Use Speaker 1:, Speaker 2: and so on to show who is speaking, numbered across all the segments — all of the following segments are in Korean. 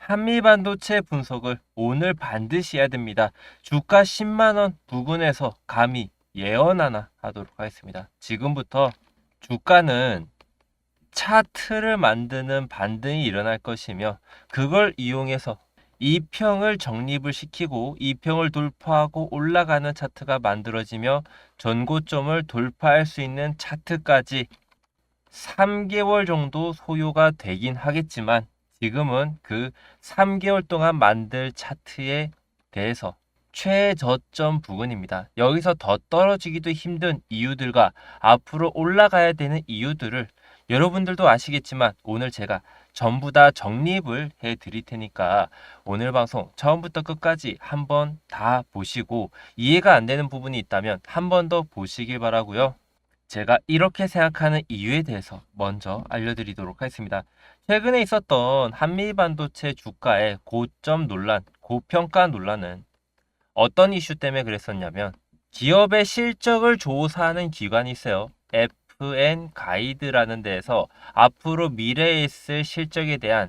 Speaker 1: 한미 반도체 분석을 오늘 반드시 해야 됩니다. 주가 10만원 부근에서 감히 예언 하나 하도록 하겠습니다. 지금부터 주가는 차트를 만드는 반등이 일어날 것이며 그걸 이용해서 이평을 정립을 시키고 이평을 돌파하고 올라가는 차트가 만들어지며 전고점을 돌파할 수 있는 차트까지 3개월 정도 소요가 되긴 하겠지만 지금은 그 3개월 동안 만들 차트에 대해서 최저점 부근입니다. 여기서 더 떨어지기도 힘든 이유들과 앞으로 올라가야 되는 이유들을 여러분들도 아시겠지만 오늘 제가 전부 다 정립을 해 드릴 테니까 오늘 방송 처음부터 끝까지 한번 다 보시고 이해가 안 되는 부분이 있다면 한 번 더 보시길 바라고요. 제가 이렇게 생각하는 이유에 대해서 먼저 알려드리도록 하겠습니다. 최근에 있었던 한미 반도체 주가의 고점 논란, 고평가 논란은 어떤 이슈 때문에 그랬었냐면 기업의 실적을 조사하는 기관이 있어요. FN 가이드라는 데에서 앞으로 미래에 있을 실적에 대한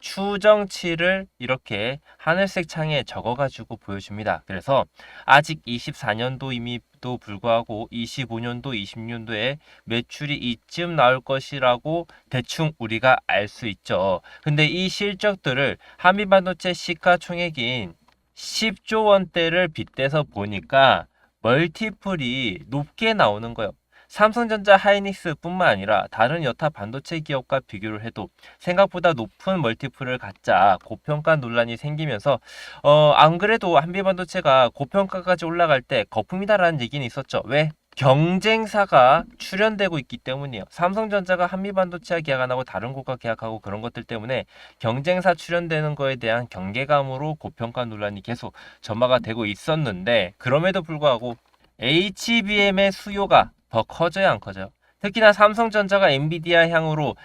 Speaker 1: 추정치를 이렇게 하늘색 창에 적어가지고 보여줍니다. 그래서 아직 24년도임에도 불구하고 25년도, 26년도에 매출이 이쯤 나올 것이라고 대충 우리가 알 수 있죠. 근데 이 실적들을 한미반도체 시가총액인 10조 원대를 빗대서 보니까 멀티플이 높게 나오는 거예요. 삼성전자 하이닉스뿐만 아니라 다른 여타 반도체 기업과 비교를 해도 생각보다 높은 멀티플을 갖자 고평가 논란이 생기면서 어, 안 그래도 한비반도체가 고평가까지 올라갈 때 거품이다라는 얘기는 있었죠. 왜? 경쟁사가 출현되고 있기 때문이에요. 삼성전자가 한미반도체와 계약 안 하고 다른 곳과 계약하고 그런 것들 때문에 경쟁사 출현되는 거에 대한 경계감으로 고평가 논란이 계속 점화가 되고 있었는데 그럼에도 불구하고 HBM의 수요가 더 커져야 안 커져요. 특히나 삼성전자가 엔비디아 향으로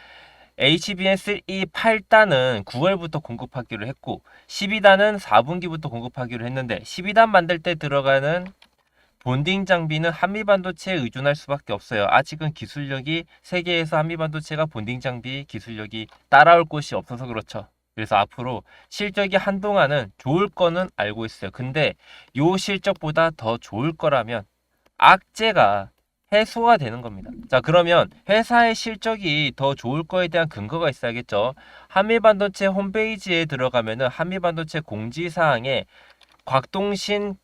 Speaker 1: HBM3 8단은 9월부터 공급하기로 했고 12단은 4분기부터 공급하기로 했는데 12단 만들 때 들어가는 본딩 장비는 한미 반도체에 의존할 수밖에 없어요. 아직은 기술력이 세계에서 한미 반도체가 본딩 장비 기술력이 따라올 곳이 없어서 그렇죠. 그래서 앞으로 실적이 한동안은 좋을 거는 알고 있어요. 근데 요 실적보다 더 좋을 거라면 악재가 해소가 되는 겁니다. 자, 그러면 회사의 실적이 더 좋을 거에 대한 근거가 있어야겠죠. 한미반도체 홈페이지에 들어가면은 한미반도체 공지사항에 곽동신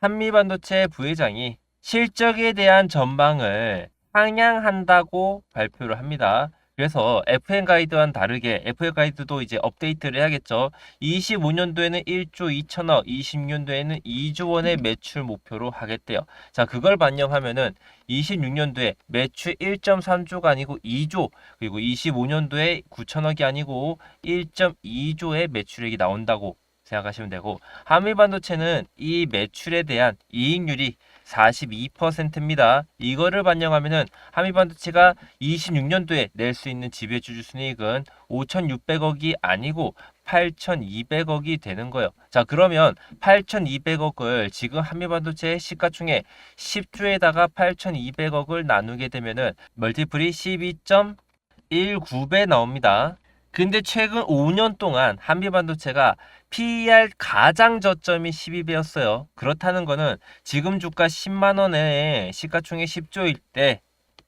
Speaker 1: 한미반도체 부회장이 실적에 대한 전망을 상향한다고 발표를 합니다. 그래서 FN 가이드와는 다르게 FN 가이드도 이제 업데이트를 해야겠죠. 25년도에는 1조 2천억, 26년도에는 2조 원의 매출 목표로 하겠대요. 자, 그걸 반영하면은 26년도에 매출 1.3조가 아니고 2조, 그리고 25년도에 9천억이 아니고 1.2조의 매출액이 나온다고 생각하시면 되고 한미 반도체는 이 매출에 대한 이익률이 42%입니다. 이거를 반영하면은 한미반도체가 26년도에 낼 수 있는 지배주주 순이익은 5,600억이 아니고 8,200억이 되는 거예요. 자, 그러면 8,200억을 지금 한미반도체 시가총액 10주에다가 8,200억을 나누게 되면은 멀티플이 12.19배 나옵니다. 근데 최근 5년 동안 한미반도체가 PER 가장 저점이 12배였어요. 그렇다는 거는 지금 주가 10만 원에 시가총액 10조일 때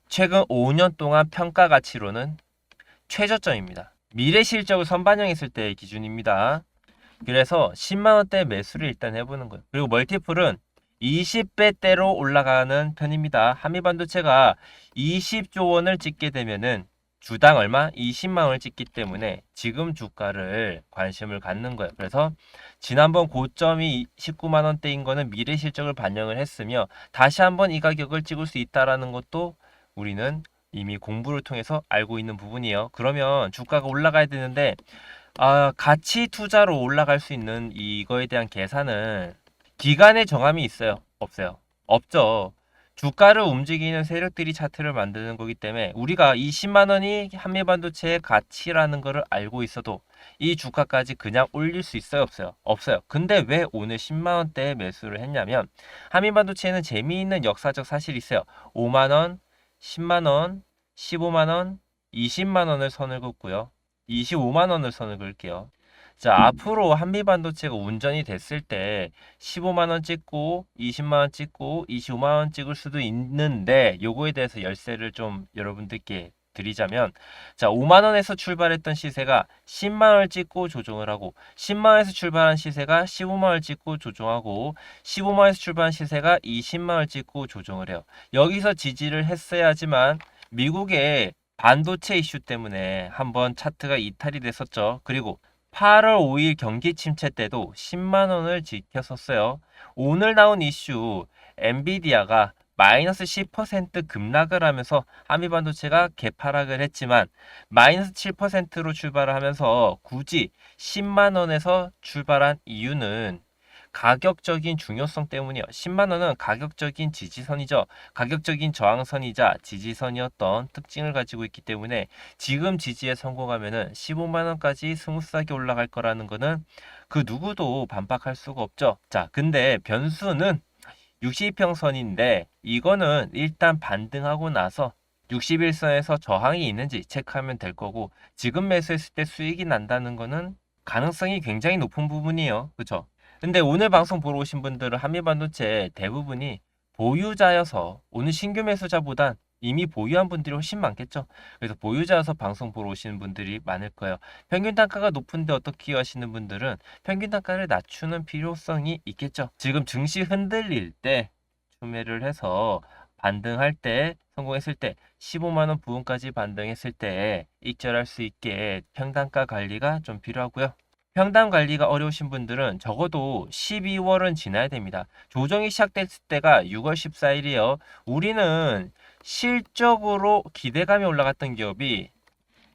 Speaker 1: 최근 5년 동안 평가 가치로는 최저점입니다. 미래 실적을 선반영했을 때의 기준입니다. 그래서 10만 원대 매수를 일단 해보는 거예요. 그리고 멀티플은 20배대로 올라가는 편입니다. 한미반도체가 20조 원을 찍게 되면은 주당 얼마? 20만 원을 찍기 때문에 지금 주가를 관심을 갖는 거예요. 그래서 지난번 고점이 19만 원대인 거는 미래 실적을 반영을 했으며 다시 한번 이 가격을 찍을 수 있다라는 것도 우리는 이미 공부를 통해서 알고 있는 부분이에요. 그러면 주가가 올라가야 되는데 아, 가치 투자로 올라갈 수 있는 이거에 대한 계산은 기간의 정함이 있어요? 없어요? 없죠. 주가를 움직이는 세력들이 차트를 만드는 거기 때문에 우리가 20만 원이 한미 반도체의 가치라는 것을 알고 있어도 이 주가까지 그냥 올릴 수 있어요? 없어요? 없어요. 근데 왜 오늘 10만 원대에 매수를 했냐면 한미 반도체에는 재미있는 역사적 사실이 있어요. 5만 원 10만 원 15만 원 20만 원을 선을 긋고요. 25만 원을 선을 그을게요 자, 앞으로 한미반도체가 운전이 됐을 때 15만 원 찍고 20만 원 찍고 25만 원 찍을 수도 있는데 요거에 대해서 열쇠를 좀 여러분들께 드리자면 자, 5만 원에서 출발했던 시세가 10만 원을 찍고 조정을 하고 10만 원에서 출발한 시세가 15만 원을 찍고 조정하고 15만 원에서 출발한 시세가 20만 원을 찍고 조정을 해요. 여기서 지지를 했어야지만 미국의 반도체 이슈 때문에 한번 차트가 이탈이 됐었죠. 그리고 8월 5일 경기 침체 때도 10만 원을 지켰었어요. 오늘 나온 이슈 엔비디아가 마이너스 10% 급락을 하면서 한미 반도체가 개파락을 했지만 마이너스 7%로 출발을 하면서 굳이 10만 원에서 출발한 이유는 가격적인 중요성 때문이요. 10만 원은 가격적인 지지선이죠. 가격적인 저항선이자 지지선이었던 특징을 가지고 있기 때문에 지금 지지에 성공하면은 15만 원까지 스무스하게 올라갈 거라는 거는 그 누구도 반박할 수가 없죠. 자, 근데 변수는 60평선인데 이거는 일단 반등하고 나서 61선에서 저항이 있는지 체크하면 될 거고 지금 매수했을 때 수익이 난다는 거는 가능성이 굉장히 높은 부분이에요. 그렇죠? 근데 오늘 방송 보러 오신 분들은 한미반도체 대부분이 보유자여서 오늘 신규 매수자보단 이미 보유한 분들이 훨씬 많겠죠. 그래서 보유자여서 방송 보러 오시는 분들이 많을 거예요. 평균 단가가 높은데 어떻게 하시는 분들은 평균 단가를 낮추는 필요성이 있겠죠. 지금 증시 흔들릴 때 추매를 해서 반등할 때 성공했을 때 15만 원 부분까지 반등했을 때 익절할 수 있게 평단가 관리가 좀 필요하고요. 평단 관리가 어려우신 분들은 적어도 12월은 지나야 됩니다. 조정이 시작됐을 때가 6월 14일이에요. 우리는 실적으로 기대감이 올라갔던 기업이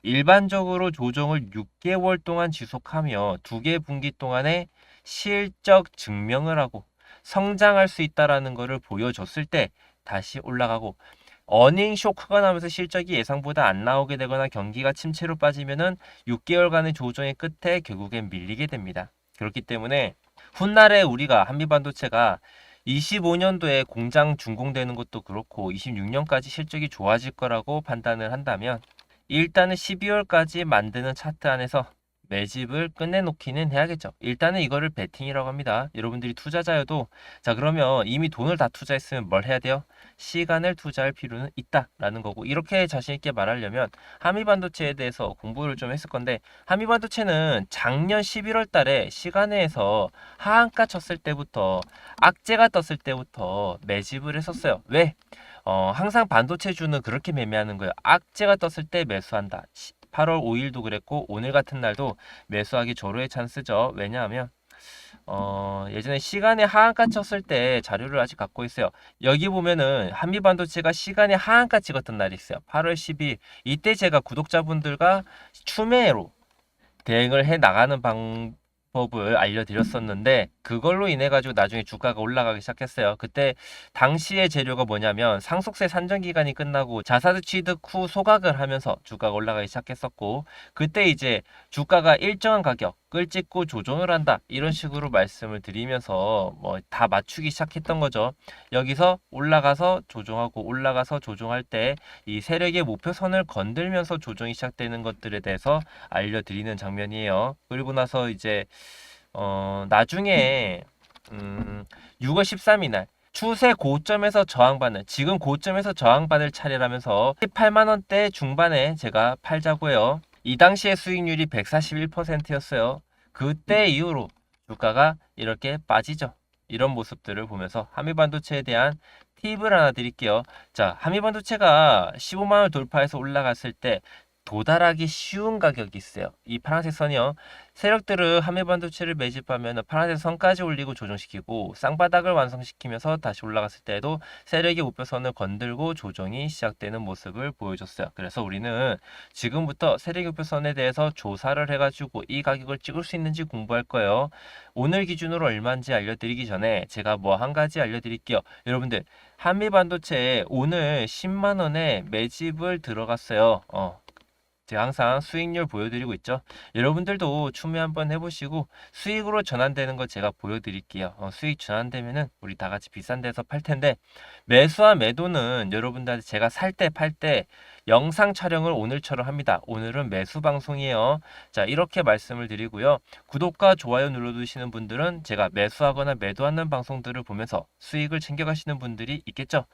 Speaker 1: 일반적으로 조정을 6개월 동안 지속하며 두 개 분기 동안에 실적 증명을 하고 성장할 수 있다라는 것을 보여줬을 때 다시 올라가고 어닝 쇼크가 나면서 실적이 예상보다 안 나오게 되거나 경기가 침체로 빠지면은 6개월간의 조정의 끝에 결국엔 밀리게 됩니다. 그렇기 때문에 훗날에 우리가 한미반도체가 25년도에 공장 준공되는 것도 그렇고 26년까지 실적이 좋아질 거라고 판단을 한다면 일단은 12월까지 만드는 차트 안에서 매집을 끝내놓기는 해야겠죠. 일단은 이거를 베팅이라고 합니다. 여러분들이 투자자여도 자 그러면 이미 돈을 다 투자했으면 뭘 해야 돼요? 시간을 투자할 필요는 있다라는 거고 이렇게 자신 있게 말하려면 한미반도체에 대해서 공부를 좀 했을 건데 한미반도체는 작년 11월 달에 시간에서 하한가 쳤을 때부터 악재가 떴을 때부터 매집을 했었어요. 왜? 어, 항상 반도체주는 그렇게 매매하는 거예요. 악재가 떴을 때 매수한다. 8월 5일도 그랬고 오늘 같은 날도 매수하기 조로의 찬스죠. 왜냐하면 어, 예전에 시간에 하한가 쳤을 때 자료를 아직 갖고 있어요. 여기 보면은 한미반도체가 시간에 하한가 찍었던 날이 있어요. 8월 12일. 이때 제가 구독자분들과 추매로 대응을 해 나가는 방, 법을 알려드렸었는데 그걸로 인해 가지고 나중에 주가가 올라가기 시작했어요. 그때 당시의 재료가 뭐냐면 상속세 산정 기간이 끝나고 자사주 취득 후 소각을 하면서 주가가 올라가기 시작했었고 그때 이제 주가가 일정한 가격 을 찍고 조정을 한다 이런 식으로 말씀을 드리면서 뭐 다 맞추기 시작했던 거죠. 여기서 올라가서 조정하고 올라가서 조정할 때 이 세력의 목표선을 건들면서 조정이 시작되는 것들에 대해서 알려드리는 장면이에요. 그리고 나서 이제 어, 나중에 음, 6월 13일 날 추세 고점에서 저항받는 지금 고점에서 저항받을 차례라면서 18만 원대 중반에 제가 팔자고 해요. 이 당시의 수익률이 141%였어요. 그때 이후로 주가가 이렇게 빠지죠. 이런 모습들을 보면서 한미반도체에 대한 팁을 하나 드릴게요. 자, 한미반도체가 15만 원 돌파해서 올라갔을 때 도달하기 쉬운 가격이 있어요. 이 파란색 선이요. 세력들은 한미반도체를 매집하면 파란색 선까지 올리고 조정시키고 쌍바닥을 완성시키면서 다시 올라갔을 때에도 세력의 목표선을 건들고 조정이 시작되는 모습을 보여줬어요. 그래서 우리는 지금부터 세력의 목표선에 대해서 조사를 해가지고 이 가격을 찍을 수 있는지 공부할 거예요. 오늘 기준으로 얼마인지 알려드리기 전에 제가 뭐 한 가지 알려드릴게요. 여러분들 한미반도체에 오늘 10만 원에 매집을 들어갔어요. 어, 제가 항상 수익률 보여드리고 있죠. 여러분들도 추매 한번 해보시고 수익으로 전환되는 거 제가 보여드릴게요. 어, 수익 전환되면은 우리 다 같이 비싼 데서 팔 텐데 매수와 매도는 여러분들한테 제가 살 때 팔 때 영상 촬영을 오늘처럼 합니다. 오늘은 매수 방송이에요. 자 이렇게 말씀을 드리고요. 구독과 좋아요 눌러두시는 분들은 제가 매수하거나 매도하는 방송들을 보면서 수익을 챙겨가시는 분들이 있겠죠.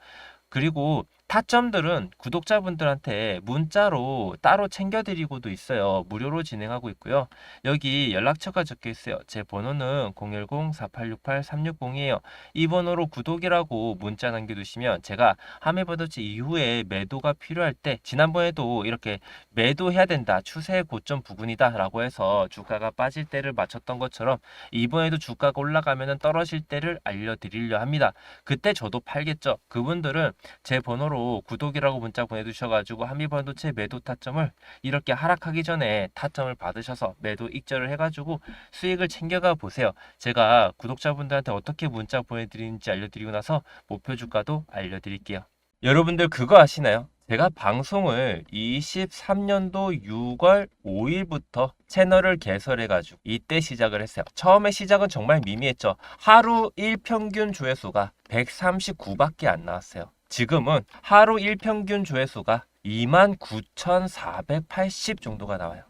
Speaker 1: 그리고 타점들은 구독자분들한테 문자로 따로 챙겨드리고도 있어요. 무료로 진행하고 있고요. 여기 연락처가 적혀 있어요. 제 번호는 010-4868-360이에요. 이 번호로 구독이라고 문자 남겨두시면 제가 하메버더치 이후에 매도가 필요할 때 지난번에도 이렇게 매도해야 된다. 추세 고점 부근이다. 라고 해서 주가가 빠질 때를 맞췄던 것처럼 이번에도 주가가 올라가면 떨어질 때를 알려드리려 합니다. 그때 저도 팔겠죠. 그분들은 제 번호로 구독이라고 문자 보내주셔가지고 한미반도체 매도 타점을 이렇게 하락하기 전에 타점을 받으셔서 매도 익절을 해가지고 수익을 챙겨가 보세요. 제가 구독자분들한테 어떻게 문자 보내드리는지 알려드리고 나서 목표 주가도 알려드릴게요. 여러분들 그거 아시나요? 제가 방송을 23년도 6월 5일부터 채널을 개설해가지고 이때 시작을 했어요. 처음에 시작은 정말 미미했죠. 하루 일평균 조회수가 139밖에 안 나왔어요. 지금은 하루 일평균 조회수가 29,480 정도가 나와요.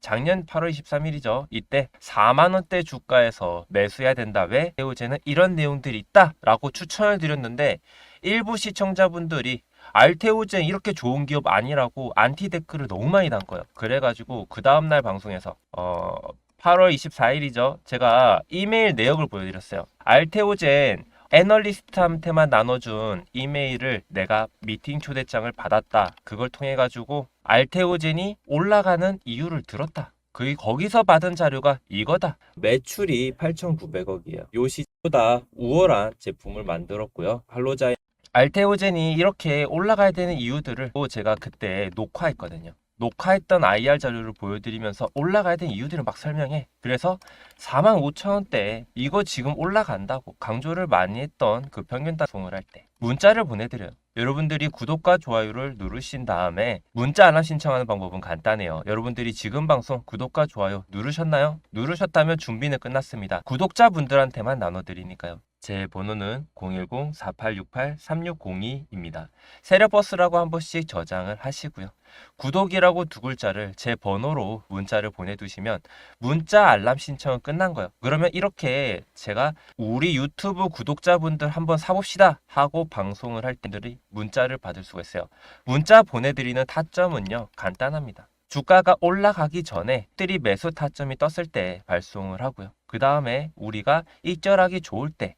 Speaker 1: 작년 8월 23일이죠. 이때 4만 원대 주가에서 매수해야 된다. 왜? 알테오젠은 이런 내용들이 있다라고 추천을 드렸는데 일부 시청자분들이 알테오젠 이렇게 좋은 기업 아니라고 안티 댓글을 너무 많이 단 거예요. 그래가지고 그 다음날 방송에서 어 8월 24일이죠. 제가 이메일 내역을 보여드렸어요. 알테오젠 애널리스트한테만 나눠준 이메일을 내가 미팅 초대장을 받았다. 그걸 통해 가지고 알테오젠이 올라가는 이유를 들었다. 그 거기서 받은 자료가 이거다. 매출이 8,900억이에요. 요 시보다 우월한 제품을 만들었고요. 할로자인 알테오젠이 이렇게 올라가야 되는 이유들을 또 제가 그때 녹화했거든요. 녹화했던 IR 자료를 보여드리면서 올라가야 되는 이유들을 막 설명해. 그래서 4만 5천 원대 이거 지금 올라간다고 강조를 많이 했던 그 평균 단송을 할 때 문자를 보내드려요. 여러분들이 구독과 좋아요를 누르신 다음에 문자 알람 신청하는 방법은 간단해요. 여러분들이 지금 방송 구독과 좋아요 누르셨나요? 누르셨다면 준비는 끝났습니다. 구독자분들한테만 나눠드리니까요. 제 번호는 010-4868-3602입니다. 세력버스라고 한 번씩 저장을 하시고요. 구독이라고 두 글자를 제 번호로 문자를 보내두시면 문자 알람 신청은 끝난 거예요. 그러면 이렇게 제가 우리 유튜브 구독자분들 한번 사봅시다 하고 방송을 할 때들이 문자를 받을 수가 있어요. 문자 보내드리는 타점은요 간단합니다. 주가가 올라가기 전에 들이 매수 타점이 떴을 때 발송을 하고요. 그 다음에 우리가 익절하기 좋을 때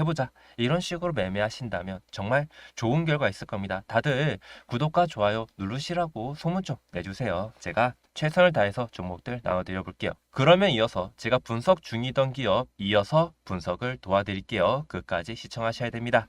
Speaker 1: 해보자. 이런 식으로 매매하신다면 정말 좋은 결과 있을 겁니다. 다들 구독과 좋아요 누르시라고 소문 좀 내주세요. 제가 최선을 다해서 종목들 나눠드려 볼게요. 그러면 이어서 제가 분석 중이던 기업 이어서 분석을 도와드릴게요. 끝까지 시청하셔야 됩니다.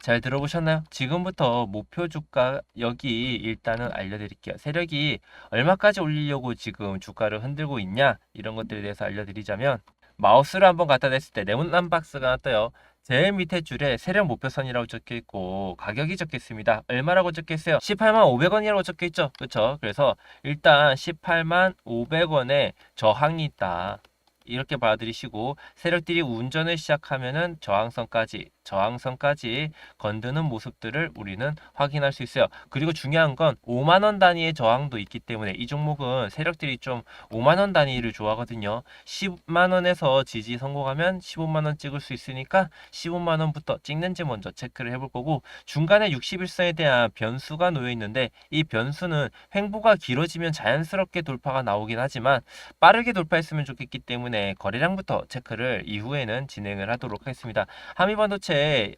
Speaker 1: 잘 들어보셨나요? 지금부터 목표 주가 여기 일단은 알려드릴게요. 세력이 얼마까지 올리려고 지금 주가를 흔들고 있냐 이런 것들에 대해서 알려드리자면 마우스를 한번 갖다 댔을 때 네모난 박스가 떠요. 제일 밑에 줄에 세력 목표선이라고 적혀 있고 가격이 적혀 있습니다. 얼마라고 적혀 있어요? 18만 500원이라고 적혀 있죠. 그렇죠? 그래서 일단 18만 500원에 저항이 있다. 이렇게 받아들이시고 세력들이 운전을 시작하면은 저항선까지 저항선까지 건드는 모습들을 우리는 확인할 수 있어요. 그리고 중요한 건 5만 원 단위의 저항도 있기 때문에 이 종목은 세력들이 좀 5만 원 단위를 좋아하거든요. 10만 원에서 지지 성공하면 15만 원 찍을 수 있으니까 15만 원부터 찍는지 먼저 체크를 해볼 거고 중간에 61선에 대한 변수가 놓여 있는데 이 변수는 횡보가 길어지면 자연스럽게 돌파가 나오긴 하지만 빠르게 돌파했으면 좋겠기 때문에 거래량부터 체크를 이후에는 진행을 하도록 하겠습니다. 한미반도체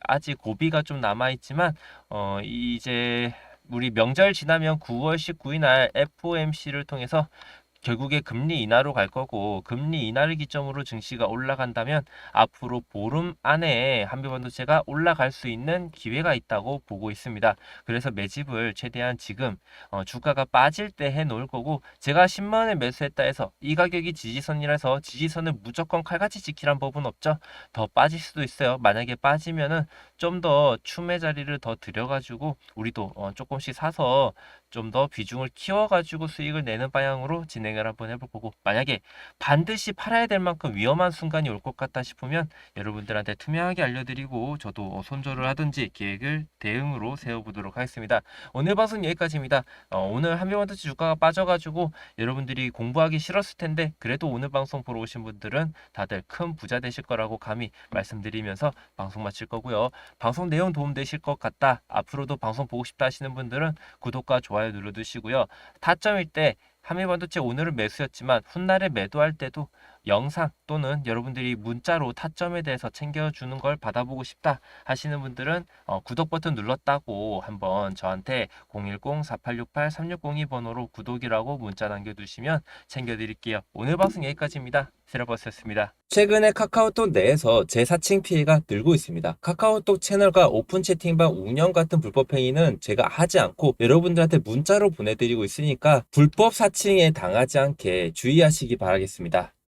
Speaker 1: 아직 고비가 좀 남아 있지만 어 이제 우리 명절 지나면 9월 19일 날 FOMC를 통해서 결국에 금리 인하로 갈 거고 금리 인하를 기점으로 증시가 올라간다면 앞으로 보름 안에 한미 반도체가 올라갈 수 있는 기회가 있다고 보고 있습니다. 그래서 매집을 최대한 지금 어, 주가가 빠질 때 해 놓을 거고 제가 10만 원에 매수했다 해서 이 가격이 지지선이라서 지지선을 무조건 칼같이 지키란 법은 없죠. 더 빠질 수도 있어요. 만약에 빠지면은 좀 더 춤의 자리를 더 들여가지고 우리도 어, 조금씩 사서 좀 더 비중을 키워가지고 수익을 내는 방향으로 진행을 한번 해볼 거고 만약에 반드시 팔아야 될 만큼 위험한 순간이 올 것 같다 싶으면 여러분들한테 투명하게 알려드리고 저도 어, 손절을 하든지 계획을 대응으로 세워보도록 하겠습니다. 오늘 방송 여기까지입니다. 어, 오늘 한미반도체 주가가 빠져가지고 여러분들이 공부하기 싫었을 텐데 그래도 오늘 방송 보러 오신 분들은 다들 큰 부자 되실 거라고 감히 말씀드리면서 방송 마칠 거고요. 방송 내용 도움되실 것 같다. 앞으로도 방송 보고 싶다 하시는 분들은 구독과 좋아요 눌러두시고요. 타점일 때 한미반도체 오늘은 매수였지만 훗날에 매도할 때도 영상 또는 여러분들이 문자로 타점에 대해서 챙겨주는 걸 받아보고 싶다 하시는 분들은 어, 구독 버튼 눌렀다고 한번 저한테 010-4868-3602 번호로 구독이라고 문자 남겨두시면 챙겨드릴게요. 오늘 방송 여기까지입니다. 세라버스였습니다. 최근에 카카오톡 내에서 재사칭 피해가 늘고 있습니다. 카카오톡 채널과 오픈 채팅방 운영 같은 불법 행위는 제가 하지 않고 여러분들한테 문자로 보내드리고 있으니까 불법 사 칭에 당하지 않게 주의하시기 바라겠습니다.